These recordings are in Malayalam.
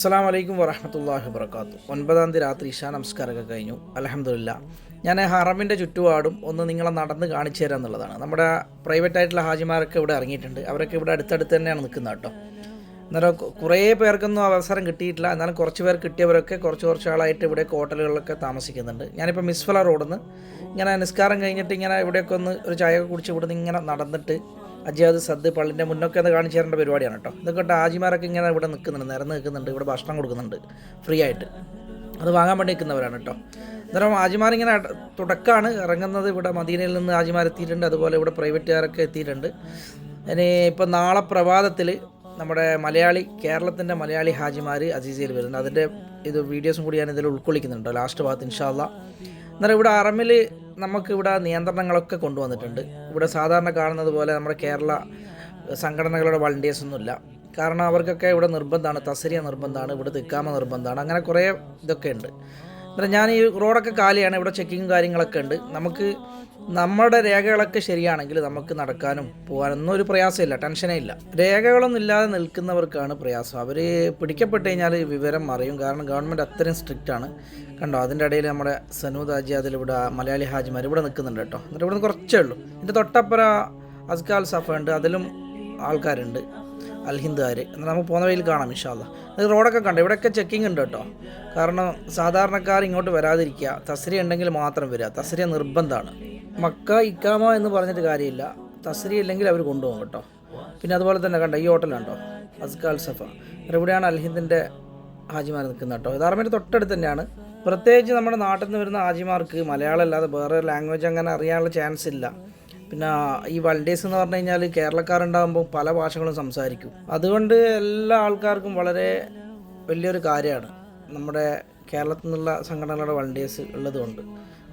അസ്സാം വലൈക്കും വറഹമത്തല്ലാഹി വർക്കാത്തു ഒൻപതാം തീയതി രാത്രി ഇഷാ നമസ്കാരമൊക്കെ കഴിഞ്ഞു. അലഹമില്ല ഞാൻ ഹറമിന്റെ ചുറ്റുപാടും ഒന്ന് നിങ്ങളെ നടന്ന് കാണിച്ചു തരാം എന്നുള്ളതാണ്. നമ്മുടെ പ്രൈവറ്റ് ആയിട്ടുള്ള ഹാജിമാരൊക്കെ ഇവിടെ ഇറങ്ങിയിട്ടുണ്ട്. അവരൊക്കെ ഇവിടെ അടുത്തടുത്ത് തന്നെയാണ് നിൽക്കുന്നത് കേട്ടോ. അന്നേരം കുറേ പേർക്കൊന്നും അവസരം കിട്ടിയിട്ടില്ല. എന്നാലും കുറച്ച് പേർ കിട്ടിയവരൊക്കെ കുറച്ച് കുറച്ച് ആളായിട്ട് ഇവിടെ ഹോട്ടലുകളിലൊക്കെ താമസിക്കുന്നുണ്ട്. ഞാനിപ്പോൾ മിസ്ഫല റോഡിൽ നിന്ന് ഇങ്ങനെ നിസ്കാരം കഴിഞ്ഞിട്ട് ഇങ്ങനെ ഇവിടെയൊക്കെ ഒന്ന് ഒരു ചായ കുടിച്ച് ഇവിടെ നിന്ന് ഇങ്ങനെ നടന്നിട്ട് അജിയാദ് സദ് പള്ളിന്റെ മുന്നൊക്കെ അത് കാണിച്ചു തരേണ്ട പരിപാടിയാണ് കേട്ടോ. ഇതൊക്കെ ആജിമാരൊക്കെ ഇങ്ങനെ ഇവിടെ നിൽക്കുന്നുണ്ട് നിരന്ന് നിൽക്കുന്നുണ്ട് ഇവിടെ ഭക്ഷണം കൊടുക്കുന്നുണ്ട് ഫ്രീ ആയിട്ട്. അത് വാങ്ങാൻ വേണ്ടി നിൽക്കുന്നവരാണ് കേട്ടോ. അന്നേരം ആജിമാരിങ്ങനെ തുടക്കമാണ് ഇറങ്ങുന്നത് ഇവിടെ മദീനയിൽ നിന്ന് ആജിമാർ എത്തിയിട്ടുണ്ട് അതുപോലെ ഇവിടെ പ്രൈവറ്റുകാരൊക്കെ എത്തിയിട്ടുണ്ട്. ഇനി ഇപ്പം നാളെ പ്രഭാതത്തിൽ നമ്മുടെ മലയാളി കേരളത്തിന്റെ മലയാളി ഹാജിമാർ അസീസയിൽ വരുന്നുണ്ട്. അതിന്റെ ഇത് വീഡിയോസും കൂടി ഞാൻ ഇതിൽ ഉൾക്കൊള്ളിക്കുന്നുണ്ട് ലാസ്റ്റ് ഭാഗത്ത് ഇൻഷാല്ല അന്നേരം ഇവിടെ അറമിൽ നമുക്ക് ഇവിടെ നിയന്ത്രണങ്ങളൊക്കെ കൊണ്ടുവന്നിട്ടുണ്ട്. ഇവിടെ സാധാരണ കാണുന്നത് പോലെ നമ്മുടെ കേരള സംഘടനകളുടെ വളണ്ടിയേഴ്സ് ഒന്നുമില്ല കാരണം അവർക്കൊക്കെ ഇവിടെ നിർബന്ധമാണ് തസരിയ നിർബന്ധമാണ് ഇവിടെ തിക്കാമ നിർബന്ധമാണ് അങ്ങനെ കുറേ ഇതൊക്കെ ഉണ്ട്. അന്നേരം ഞാൻ ഈ റോഡൊക്കെ കാലിയാണ് ഇവിടെ ചെക്കിങ്ങും കാര്യങ്ങളൊക്കെ ഉണ്ട്. നമുക്ക് നമ്മുടെ രേഖകളൊക്കെ ശരിയാണെങ്കിൽ നമുക്ക് നടക്കാനും പോകാനൊന്നും ഒരു പ്രയാസമില്ല ടെൻഷനേ ഇല്ല. രേഖകളൊന്നും ഇല്ലാതെ നിൽക്കുന്നവർക്കാണ് പ്രയാസം. അവർ പിടിക്കപ്പെട്ട് കഴിഞ്ഞാൽ വിവരം അറിയും. കാരണം ഗവൺമെന്റ് അത്രയും സ്ട്രിക്റ്റ് ആണ്. കണ്ടോ അതിന്റെ ഇടയിൽ നമ്മുടെ സനൂദ് ഹാജി അതിലിവിടെ മലയാളി ഹാജിമാർ ഇവിടെ നിൽക്കുന്നുണ്ട് കേട്ടോ. എന്നിട്ട് ഇവിടെ നിന്ന് കുറച്ചേ ഉള്ളൂ. എന്റെ തൊട്ടപ്പുറ അസ്കാൽ സഫ ഉണ്ട് അതിലും ആൾക്കാരുണ്ട്. അൽഹിന്ദുകാർ. എന്നാൽ നമുക്ക് പോകുന്ന വഴിയിൽ കാണാം ഇൻഷാല്ല ഇത് റോഡൊക്കെ കണ്ടു? ഇവിടെയൊക്കെ ചെക്കിംഗ് ഉണ്ട് കേട്ടോ. കാരണം സാധാരണക്കാർ ഇങ്ങോട്ട് വരാതിരിക്കുക. തസ്രി ഉണ്ടെങ്കിൽ മാത്രം വരിക തസ്രിയ നിർബന്ധമാണ്. മക്ക ഇക്കാമ എന്ന് പറഞ്ഞിട്ട് കാര്യമില്ല. തസ്രി ഇല്ലെങ്കിൽ അവർ കൊണ്ടുപോകും കേട്ടോ. പിന്നെ അതുപോലെ തന്നെ കണ്ടോ ഈ ഹോട്ടലുണ്ടോ അസ്കാൽ സഫ. ഇവിടെയാണ് അൽഹിന്ദിന്റെ ഹാജിമാർ നിൽക്കുന്നത് കേട്ടോ. ധാർമ്മയുടെ തൊട്ടടുത്ത് തന്നെയാണ്. പ്രത്യേകിച്ച് നമ്മുടെ നാട്ടിൽ നിന്ന് വരുന്ന ഹാജിമാർക്ക് മലയാളം അല്ലാതെ വേറെ ലാംഗ്വേജ് അങ്ങനെ അറിയാനുള്ള ചാൻസ് ഇല്ല. പിന്നെ ഈ വൾഡേസ് എന്ന് പറഞ്ഞു കഴിഞ്ഞാൽ കേരളക്കാരുണ്ടാകുമ്പോൾ പല ഭാഷകളും സംസാരിക്കും. അതുകൊണ്ട് എല്ലാ ആൾക്കാർക്കും വളരെ വലിയൊരു കാര്യമാണ് നമ്മുടെ കേരളത്തിൽ നിന്നുള്ള സംഘടനകളുടെ വൾഡേസ് ഉള്ളതുകൊണ്ട്.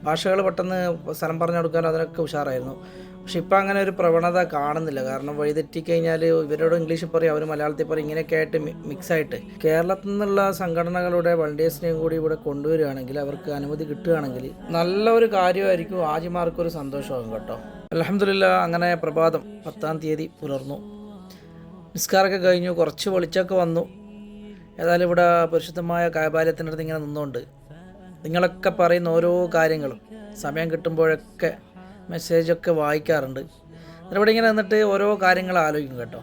ഭാഷകൾ പെട്ടെന്ന് സ്ഥലം പറഞ്ഞു കൊടുക്കാൻ അതിനൊക്കെ ഉഷാറായിരുന്നു. പക്ഷെ ഇപ്പം അങ്ങനെ ഒരു പ്രവണത കാണുന്നില്ല. കാരണം വഴിതെറ്റിക്കഴിഞ്ഞാൽ ഇവരോട് ഇംഗ്ലീഷിൽ പറയും അവർ മലയാളത്തിൽ പറയും ഇങ്ങനെയൊക്കെ ആയിട്ട് മിക്സ് ആയിട്ട് കേരളത്തിൽ നിന്നുള്ള സംഘടനകളുടെ വൾഡേഴ്സിനെയും കൂടി ഇവിടെ കൊണ്ടുവരികയാണെങ്കിൽ അവർക്ക് അനുമതി കിട്ടുകയാണെങ്കിൽ നല്ല ഒരു കാര്യമായിരിക്കും ആജിമാർക്കൊരു സന്തോഷമാകും കേട്ടോ. അലഹമില്ല അങ്ങനെ പ്രഭാതം പത്താം തീയതി പുലർന്നു. നിസ്കാരമൊക്കെ കഴിഞ്ഞു കുറച്ച് വെളിച്ചമൊക്കെ വന്നു. ഏതായാലും ഇവിടെ പരിശുദ്ധമായ കായബാല്യത്തിനടുത്ത് ഇങ്ങനെ നിന്നുകൊണ്ട് നിങ്ങളൊക്കെ പറയുന്ന ഓരോ കാര്യങ്ങളും സമയം കിട്ടുമ്പോഴൊക്കെ മെസ്സേജൊക്കെ വായിക്കാറുണ്ട്. ഇവിടെ ഇങ്ങനെ നിന്നിട്ട് ഓരോ കാര്യങ്ങൾ ആലോചിക്കും കേട്ടോ.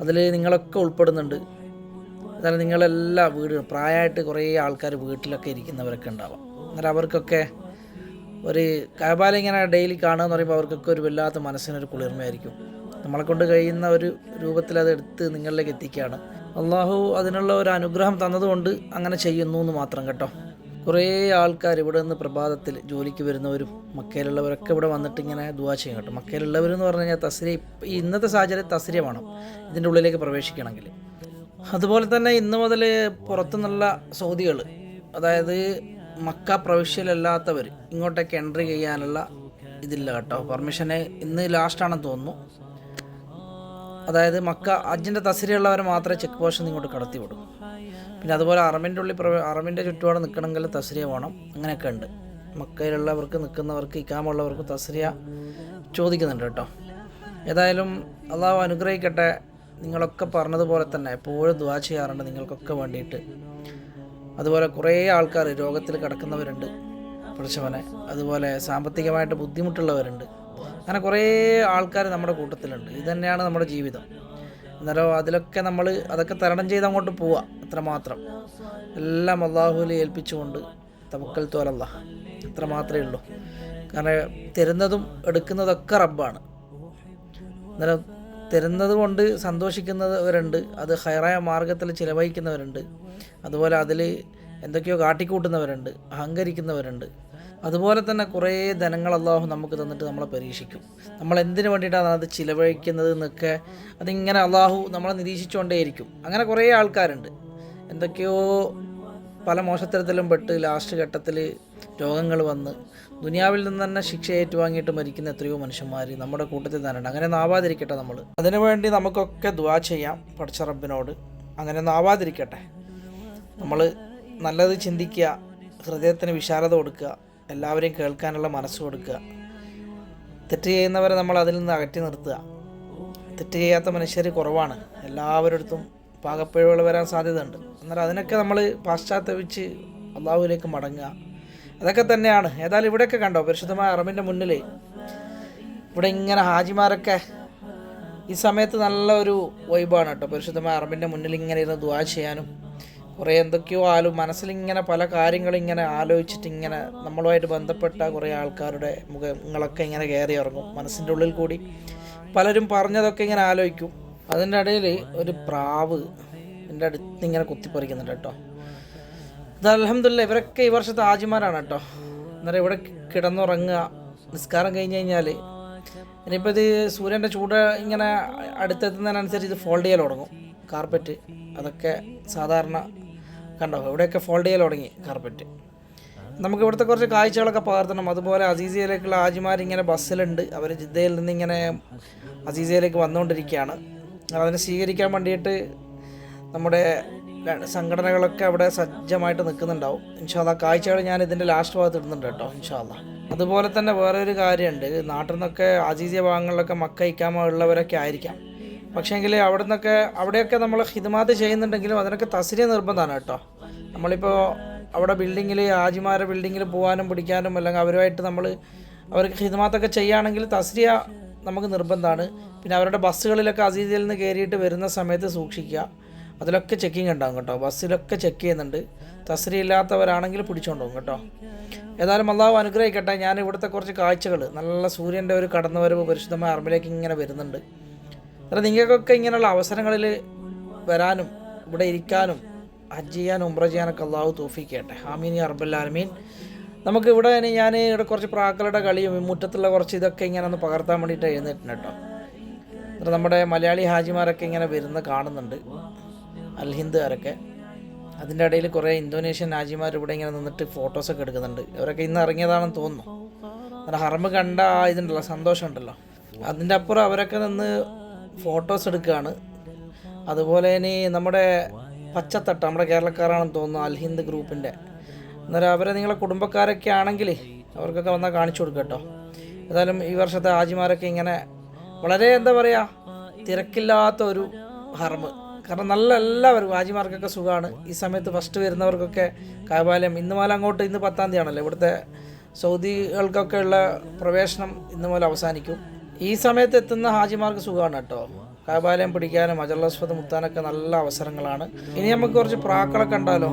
അതിൽ നിങ്ങളൊക്കെ ഉൾപ്പെടുന്നുണ്ട്. അതായത് നിങ്ങളെല്ലാ വീട് പ്രായമായിട്ട് കുറേ ആൾക്കാർ വീട്ടിലൊക്കെ ഇരിക്കുന്നവരൊക്കെ ഉണ്ടാവാം. അന്നേരം അവർക്കൊക്കെ ഒരു കബാല ഇങ്ങനെ ഡെയിലി കാണുക എന്ന് പറയുമ്പോൾ അവർക്കൊക്കെ ഒരു വല്ലാത്ത മനസ്സിനൊരു കുളിർമയായിരിക്കും. നമ്മളെ കൊണ്ട് കഴിയുന്ന ഒരു രൂപത്തിൽ അത് എടുത്ത് നിങ്ങളിലേക്ക് എത്തിക്കുകയാണ്. അള്ളാഹു അതിനുള്ള ഒരു അനുഗ്രഹം തന്നതുകൊണ്ട് അങ്ങനെ ചെയ്യുന്നു എന്ന് മാത്രം കേട്ടോ. കുറേ ആൾക്കാർ ഇവിടെ നിന്ന് പ്രഭാതത്തിൽ ജോലിക്ക് വരുന്നവരും മക്കയിലുള്ളവരൊക്കെ ഇവിടെ വന്നിട്ട് ഇങ്ങനെ ദുവാ ചെയ്യും കേട്ടോ. മക്കയിലുള്ളവരെന്ന് പറഞ്ഞു കഴിഞ്ഞാൽ തസ്രി ഇന്നത്തെ സാഹചര്യം തസ്രി വേണം. ഇതിന്റെ ഉള്ളിലേക്ക് പ്രവേശിക്കണമെങ്കിൽ. അതുപോലെ തന്നെ ഇന്ന് മുതൽ പുറത്തുനിന്നുള്ള സൗദികൾ അതായത് മക്ക പ്രവിശ്യയിലല്ലാത്തവർ ഇങ്ങോട്ടേക്ക് എൻട്രി ചെയ്യാനുള്ള ഇതില്ല കേട്ടോ. പെർമിഷന് ഇന്ന് ലാസ്റ്റാണെന്ന് തോന്നുന്നു. അതായത് മക്ക അജിന്റെ തസരിയുള്ളവർ മാത്രമേ ചെക്ക് പോസ്റ്റിൽ ഇങ്ങോട്ട് കടത്തി വിടും. പിന്നെ അതുപോലെ അറമിന്റെ ഉള്ളിൽ പ്രവ അറമിന്റെ ചുറ്റുപാട് നിൽക്കണമെങ്കിൽ തസരിയ വേണം. അങ്ങനെയൊക്കെ ഉണ്ട്. മക്കയിലുള്ളവർക്ക് നിൽക്കുന്നവർക്ക് ഇക്കാമുള്ളവർക്ക് തസരിയ ചോദിക്കുന്നുണ്ട് കേട്ടോ. ഏതായാലും അള്ളാഹു അനുഗ്രഹിക്കട്ടെ. നിങ്ങളൊക്കെ പറഞ്ഞതുപോലെ തന്നെ എപ്പോഴും ദ്വാ ചെയ്യാറുണ്ട്. നിങ്ങൾക്കൊക്കെ വേണ്ടിയിട്ട്. അതുപോലെ കുറേ ആൾക്കാർ രോഗത്തിൽ കിടക്കുന്നവരുണ്ട്. പഠിച്ചവനെ അതുപോലെ സാമ്പത്തികമായിട്ട് ബുദ്ധിമുട്ടുള്ളവരുണ്ട്. അങ്ങനെ കുറേ ആൾക്കാർ നമ്മുടെ കൂട്ടത്തിലുണ്ട്. ഇത് തന്നെയാണ് നമ്മുടെ ജീവിതം. എന്നാലോ അതിലൊക്കെ നമ്മൾ അതൊക്കെ തരണം ചെയ്ത് അങ്ങോട്ട് പോവുക അത്രമാത്രം. എല്ലാം അള്ളാഹുവിൽ ഏൽപ്പിച്ചുകൊണ്ട് തവക്കൽ തോലല്ല അത്ര മാത്രമേ ഉള്ളൂ. കാരണം തരുന്നതും എടുക്കുന്നതൊക്കെ റബ്ബാണ്. അന്നേരം തരുന്നത് കൊണ്ട് സന്തോഷിക്കുന്നവരുണ്ട്. അത് ഹൈറായ മാർഗത്തിൽ ചിലവഴിക്കുന്നവരുണ്ട്. അതുപോലെ അതിൽ എന്തൊക്കെയോ കാട്ടിക്കൂട്ടുന്നവരുണ്ട് അഹങ്കരിക്കുന്നവരുണ്ട്. അതുപോലെ തന്നെ കുറേ ധനങ്ങൾ അള്ളാഹു നമുക്ക് തന്നിട്ട് നമ്മളെ പരീക്ഷിക്കും. നമ്മൾ എന്തിനു വേണ്ടിയിട്ടാണ് അത് ചിലവഴിക്കുന്നത് എന്നൊക്കെ അതിങ്ങനെ അള്ളാഹു നമ്മളെ നിരീക്ഷിച്ചുകൊണ്ടേയിരിക്കും. അങ്ങനെ കുറേ ആൾക്കാരുണ്ട്. എന്തൊക്കെയോ പല മോശത്തരത്തിലും പെട്ട് ലാസ്റ്റ് ഘട്ടത്തിൽ രോഗങ്ങൾ വന്ന് ദുനിയാവിൽ നിന്ന് തന്നെ ശിക്ഷ ഏറ്റുവാങ്ങിയിട്ട് മരിക്കുന്ന എത്രയോ മനുഷ്യന്മാർ നമ്മുടെ കൂട്ടത്തിൽ തന്നെയുണ്ട് അങ്ങനെ നാവാതിരിക്കട്ടെ നമ്മൾ. അതിനുവേണ്ടി നമുക്കൊക്കെ ദുവാ ചെയ്യാം പഠിച്ച റബ്ബിനോട്. അങ്ങനെ നാവാതിരിക്കട്ടെ. നമ്മൾ നല്ലത് ചിന്തിക്കുക ഹൃദയത്തിന് വിശാലത കൊടുക്കുക എല്ലാവരെയും കേൾക്കാനുള്ള മനസ്സ് കൊടുക്കുക. തെറ്റ് ചെയ്യുന്നവരെ നമ്മൾ അതിൽ നിന്ന് അകറ്റി നിർത്തുക. തെറ്റ് ചെയ്യാത്ത മനുഷ്യർ കുറവാണ്. എല്ലാവരടുത്തും പാകപ്പിഴവുകൾ വരാൻ സാധ്യതയുണ്ട്. എന്നാൽ അതിനൊക്കെ നമ്മൾ പാശ്ചാത്യപിച്ച് അള്ളാഹുവിലേക്ക് മടങ്ങുക. അതൊക്കെ തന്നെയാണ്. ഏതായാലും ഇവിടെയൊക്കെ കണ്ടോ? പരിശുദ്ധമായ അറബിന്റെ മുന്നിൽ ഇവിടെ ഇങ്ങനെ ഹാജിമാരൊക്കെ ഈ സമയത്ത് നല്ലൊരു വൈബാണ് കേട്ടോ. പരിശുദ്ധമായ അറബിന്റെ മുന്നിൽ ഇങ്ങനെ ഇരുന്ന് ദുവാ ചെയ്യാനും കുറേ എന്തൊക്കെയോ ആലോ മനസ്സിലിങ്ങനെ പല കാര്യങ്ങളും ഇങ്ങനെ ആലോചിച്ചിട്ട് ഇങ്ങനെ നമ്മളുമായിട്ട് ബന്ധപ്പെട്ട കുറേ ആൾക്കാരുടെ മുഖങ്ങളൊക്കെ ഇങ്ങനെ കയറി ഇറങ്ങും മനസ്സിന്റെ ഉള്ളിൽ കൂടി. പലരും പറഞ്ഞതൊക്കെ ഇങ്ങനെ ആലോചിക്കും. അതിന്റെ ഇടയിൽ ഒരു പ്രാവ് എന്റെ അടുത്ത് ഇങ്ങനെ കുത്തിപ്പറിക്കുന്നുണ്ട് കേട്ടോ. ഇത് അലഹമില്ല ഇവരൊക്കെ ഈ വർഷത്തെ ആജിമാരാണ് കേട്ടോ. അന്നേരം ഇവിടെ കിടന്നുറങ്ങുക നിസ്കാരം കഴിഞ്ഞ് കഴിഞ്ഞാൽ ഇനിയിപ്പോൾ ഇത് സൂര്യന്റെ ചൂട് ഇങ്ങനെ അടുത്തെത്തുന്നതിനനുസരിച്ച് ഇത് ഫോൾഡ് ചെയ്യാൻ തുടങ്ങും. കാർപ്പറ്റ് അതൊക്കെ സാധാരണ കണ്ടോ? ഇവിടെയൊക്കെ ഫോൾഡ് ചെയ്യാൻ തുടങ്ങി കാർപ്പറ്റ് നമുക്ക് ഇവിടുത്തെ കുറച്ച് കാഴ്ചകളൊക്കെ പകർത്തണം. അതുപോലെ അസീസിയയിലേക്കുള്ള ആജിമാർ ഇങ്ങനെ ബസ്സിലുണ്ട്. അവർ ജിദ്ദയിൽ നിന്ന് ഇങ്ങനെ അസീസിയയിലേക്ക് വന്നുകൊണ്ടിരിക്കുകയാണ് അതിനെ സ്വീകരിക്കാൻ വേണ്ടിയിട്ട് നമ്മുടെ സംഘടനകളൊക്കെ അവിടെ സജ്ജമായിട്ട് നിൽക്കുന്നുണ്ടാവും. ഇൻഷാല്ല കാഴ്ചകൾ ഞാൻ ഇതിന്റെ ലാസ്റ്റ് ഭാഗത്ത് ഇടുന്നുണ്ട് കേട്ടോ ഇൻഷാല്ല അതുപോലെ തന്നെ വേറെ ഒരു കാര്യമുണ്ട്. നാട്ടിൽ നിന്നൊക്കെ അജീസിയ ഭാഗങ്ങളിലൊക്കെ മക്ക ഇക്കാമ ഉള്ളവരൊക്കെ ആയിരിക്കാം. പക്ഷേങ്കിൽ അവിടെ നിന്നൊക്കെ അവിടെയൊക്കെ നമ്മൾ ഹിദ്മാത്ത് ചെയ്യുന്നുണ്ടെങ്കിലും അതിനൊക്കെ തസ്രിയ നിർബന്ധമാണ് കേട്ടോ. നമ്മളിപ്പോൾ അവിടെ ബിൽഡിങ്ങിൽ ആജിമാരെ ബിൽഡിങ്ങിൽ പോകാനും പിടിക്കാനും അല്ലെങ്കിൽ അവരുമായിട്ട് നമ്മൾ അവർക്ക് ഹിദ്മാത്തൊക്കെ ചെയ്യുകയാണെങ്കിൽ തസ്രിയ നമുക്ക് നിർബന്ധമാണ് പിന്നെ അവരുടെ ബസ്സുകളിലൊക്കെ അതിഥിയിൽ നിന്ന് കയറിയിട്ട് വരുന്ന സമയത്ത് സൂക്ഷിക്കുക. അതിലൊക്കെ ചെക്കിങ് ഉണ്ടാകും കേട്ടോ. ബസ്സിലൊക്കെ ചെക്ക് ചെയ്യുന്നുണ്ട്. തസ്രി ഇല്ലാത്തവരാണെങ്കിൽ പിടിച്ചുകൊണ്ടുപോകും കേട്ടോ. ഏതായാലും അള്ളാഹു അനുഗ്രഹിക്കട്ടെ. ഞാൻ ഇവിടുത്തെ കുറച്ച് കാഴ്ചകൾ നല്ല സൂര്യന്റെ ഒരു കടന്നുവരവ് പരിശുദ്ധമായ അറബിലേക്ക് ഇങ്ങനെ വരുന്നുണ്ട്. അതായത് നിങ്ങൾക്കൊക്കെ ഇങ്ങനെയുള്ള അവസരങ്ങളിൽ വരാനും ഇവിടെ ഇരിക്കാനും ഹജ്ജ് ചെയ്യാനും ഉംറ ചെയ്യാനൊക്കെ അള്ളാഹു തോഫിക്കട്ടെ. ആമീൻ അറബല്ലാലമീൻ നമുക്ക് ഇവിടെ ഞാൻ ഇവിടെ കുറച്ച് പ്രാക്കളുടെ കളിയും മുറ്റത്തുള്ള കുറച്ച് ഇതൊക്കെ ഇങ്ങനെ ഒന്ന് പകർത്താൻ വേണ്ടിയിട്ട് എഴുന്നേറ്റുണ്ട് കേട്ടോ. എന്നിട്ട് നമ്മുടെ മലയാളി ഹാജിമാരൊക്കെ ഇങ്ങനെ വരുന്ന കാണുന്നുണ്ട്. അൽഹിന്ദുകാരൊക്കെ. അതിന്റെ ഇടയിൽ കുറേ ഇന്തോനേഷ്യൻ ഹാജിമാർ ഇവിടെ ഇങ്ങനെ നിന്നിട്ട് ഫോട്ടോസൊക്കെ എടുക്കുന്നുണ്ട്. അവരൊക്കെ ഇന്ന് ഇറങ്ങിയതാണെന്ന് തോന്നുന്നു. അങ്ങനെ ഹറമ്പ് കണ്ട ആ ഇതുണ്ടല്ലോ സന്തോഷമുണ്ടല്ലോ. അതിന്റെ അപ്പുറം അവരൊക്കെ നിന്ന് ഫോട്ടോസ് എടുക്കുകയാണ്. അതുപോലെ ഇനി നമ്മുടെ പച്ചത്തട്ട നമ്മുടെ കേരളക്കാരാണെന്ന് തോന്നുന്നു അൽഹിന്ദ് ഗ്രൂപ്പിന്റെ. അന്നേരം അവരെ നിങ്ങളെ കുടുംബക്കാരൊക്കെ ആണെങ്കിൽ അവർക്കൊക്കെ വന്നാൽ കാണിച്ചു കൊടുക്കുക കേട്ടോ. ഏതായാലും ഈ വർഷത്തെ ആജിമാരൊക്കെ ഇങ്ങനെ വളരെ എന്താ പറയുക തിരക്കില്ലാത്ത ഒരു ഹർമ്മ് കാരണം നല്ല എല്ലാവരും ആജിമാർക്കൊക്കെ സുഖമാണ്. ഈ സമയത്ത് ഫസ്റ്റ് വരുന്നവർക്കൊക്കെ കായപാലയം ഇന്ന് മുതൽ അങ്ങോട്ട് ഇന്ന് പത്താം തീയതി ആണല്ലോ ഇവിടുത്തെ സൗദികൾക്കൊക്കെ ഉള്ള പ്രവേശനം ഇന്ന് മുതൽ അവസാനിക്കും. ഈ സമയത്ത് എത്തുന്ന ഹാജിമാർക്ക് സുഖമാണ് കേട്ടോ കായപാലയം പിടിക്കാനും അജർലസ്വത് മുത്താനൊക്കെ നല്ല അവസരങ്ങളാണ് ഇനി നമുക്ക് കുറച്ച് പ്രാക്കളൊക്കെ ഉണ്ടല്ലോ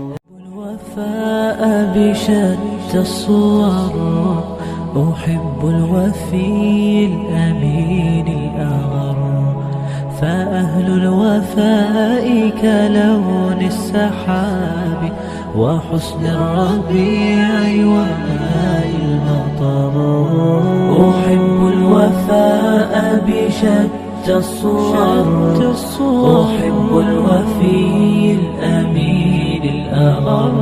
الوفاء بشتى الصور أحب الوفي الأمين الأغر فأهل الوفاء كلون السحاب وحسن الربيع وماء المطر أحب الوفاء بشتى الصور. أحب الوفي الأمين الأغر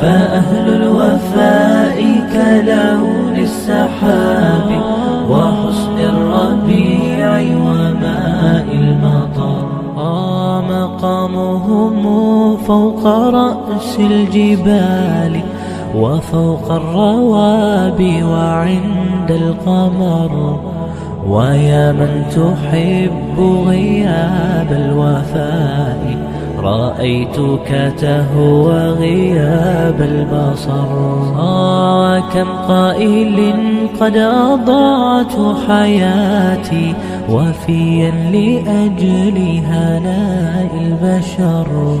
فأهل الوفاء كلون السحاب وحسن الربيع وماء المطر. آه مقامهم فوق رأس الجبال. وفوق الروابي وعند القمر. ويا من تحب غياب الوفاء رأيتك تهوى غياب البصر. آه كم قائل قد أضعت حياتي وفيا لأجل هناء البشر.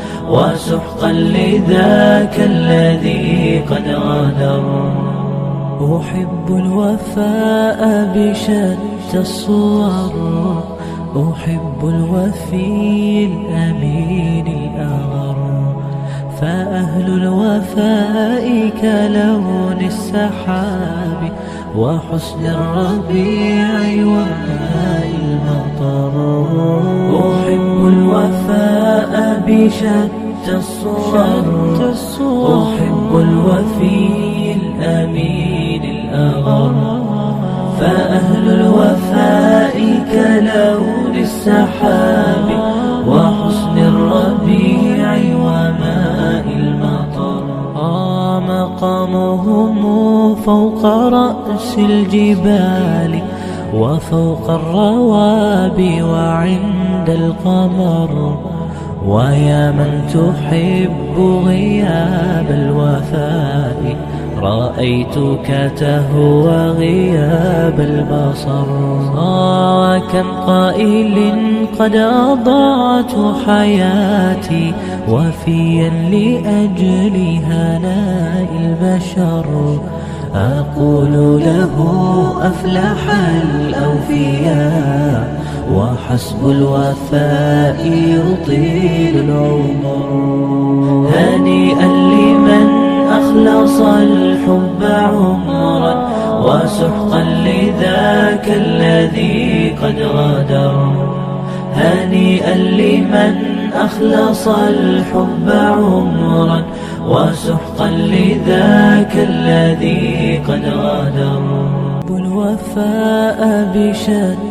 وسحقا لذاك الذي قد غدر أحب الوفاء بشتى الصور أحب الوفي الأمين الأغر. فأهل الوفاء كلون السحاب. وحسن الربيع وماء المطر. الوفاء بشتى الصور أحب الوفي الأمين الأغر فأهل الوفاء كلون السحاب وحسن الربيع وماء المطر. آه مقامهم فوق رأس الجبال. وفوق الروابي وعند القمر ويا من تحب غياب الوفاء. رأيتك تهوى غياب البصر. وكم قائل قد أضعت حياتي وفيا لأجل هناء البشر. أقول له أفلح الأوفياء. وحسب الوفاء يطيل العمر. هنيئا لمن أخلص الحب عمرا وسحقا لذاك الذي قد غدر. هنيئا لمن أخلص الحب عمرا وسحقا لذاك الذي قد غدر. الوفاء بشتى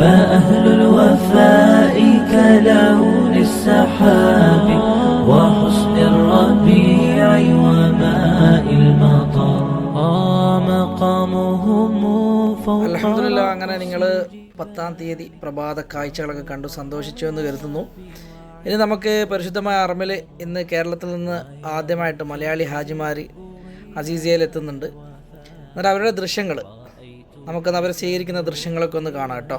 فأهل الوفاء كلون السحاب وحسن الربيع وماء المطر آه مقامهم فوق അലഹമില്ല അങ്ങനെ നിങ്ങൾ പത്താം തീയതി പ്രഭാത കാഴ്ചകളൊക്കെ കണ്ടു സന്തോഷിച്ചു എന്ന് കരുതുന്നു ഇനി നമുക്ക് പരിശുദ്ധമായ അറമിൽ ഇന്ന് കേരളത്തിൽ നിന്ന് ആദ്യമായിട്ട് മലയാളി ഹാജിമാർ അസീസിയയിൽ എത്തുന്നുണ്ട് എന്നിട്ട് അവരുടെ ദൃശ്യങ്ങൾ നമുക്കൊന്ന് അവരെ സ്വീകരിക്കുന്ന ദൃശ്യങ്ങളൊക്കെ ഒന്ന് കാണാം കേട്ടോ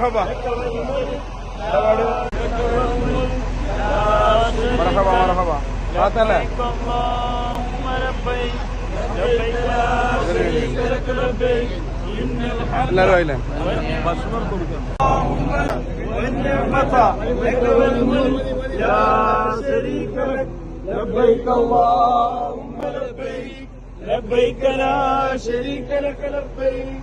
مرحبا. مرحبا مرحبا. لبيك لا شريك لك لبيك.